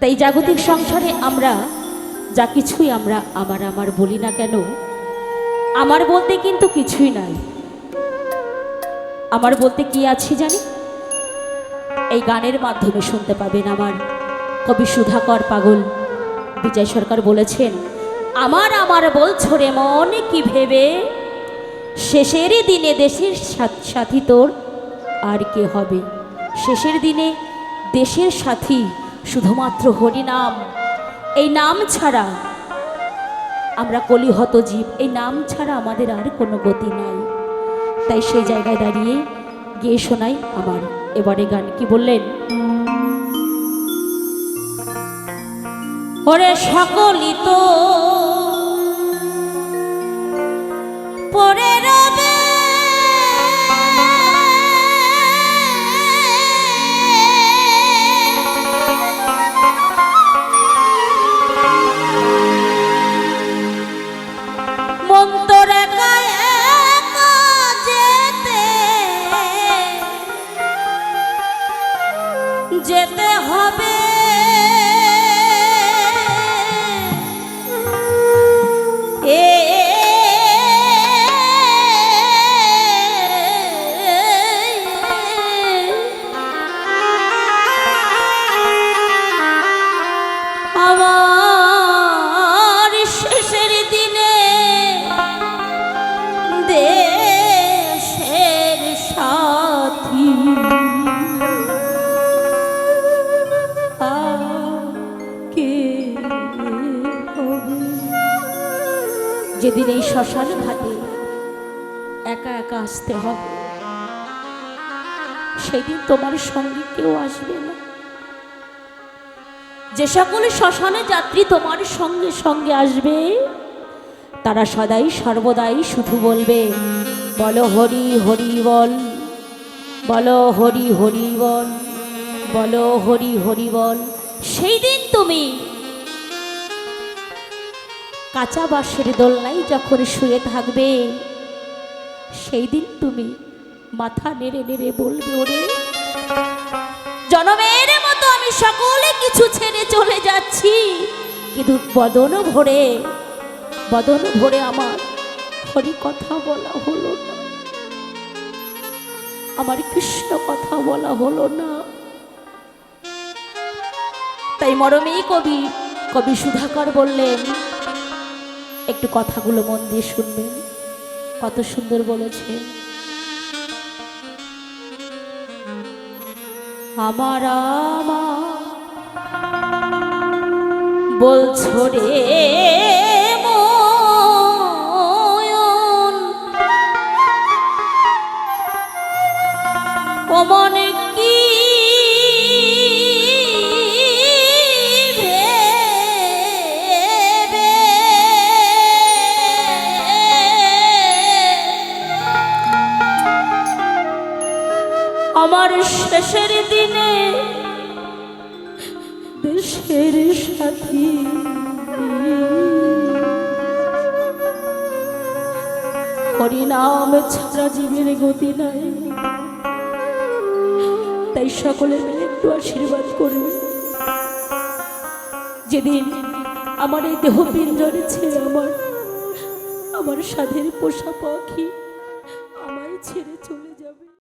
তাই জাগতিক সংসারে আমরা, যা কিছুই আমরা আমার আমার বলি না কেন, আমার বলতে কিন্তু কিছুই নাই। আমার বলতে কি আছে জানি? এই গানের মাধ্যমে শুনতে পাবেন আমার কবি সুধাকর পাগল। বিজয় সরকার বলেছেন, আমার আমার বলছো রে মন কি ভেবে? শেষের দিনে দেশের সাথী তোর আর কে হবে? শেষের দিনে দেশের সাথী শুধুমাত্র হরিনাম। এই নাম ছাড়া আমরা কলিহত জীব, এই নাম ছাড়া আমাদের আর কোনো গতি নাই। তাই সেই জায়গায় দাঁড়িয়ে গিয়ে শোনাই আমার এবারে গান। কি বললেন? ওরে সকলই তো যেতে হবে। যেদিন এই শ্মশান ঘাটে একা একা আসতে হবে, সেদিন তোমার সঙ্গে কেউ আসবে না। যে সকল শ্মশানে যাত্রী তোমার সঙ্গে সঙ্গে আসবে, তারা সদাই সর্বদাই শুধু বলবে, বলো হরি হরি বল, বলো হরি হরি বল, বলো হরি হরি বল। সেই দিন তুমি কাঁচা বাঁশের দোলনায় যখন শুয়ে থাকবে সেই দিন তুমি মাথা নেড়ে নেড়ে বলবে, ওরে, জনমের মতো আমি সকলে কিছু ছেড়ে চলে যাচ্ছি। কিন্তু বদন ভরে বদন ভরে আমার হরি কথা বলা হলো না। আমার কৃষ্ণ কথা বলা হলো না। তাই মরমেই কবি কবি সুধাকর বললেন একটু কথাগুলো মন দিয়ে শুনবেন। কত সুন্দর বলেছে। আমার বলছো রে মনে আমার শেষের দিনে দেশের সাথী। হরিনাম ছাড়া জীবের গতি নাই। তাই সকলে মিলে একটু আশীর্বাদ করবে যেদিন আমার এই দেহ পিঞ্জরে ছেড়ে আমার আমার সাধের পোষা পাখি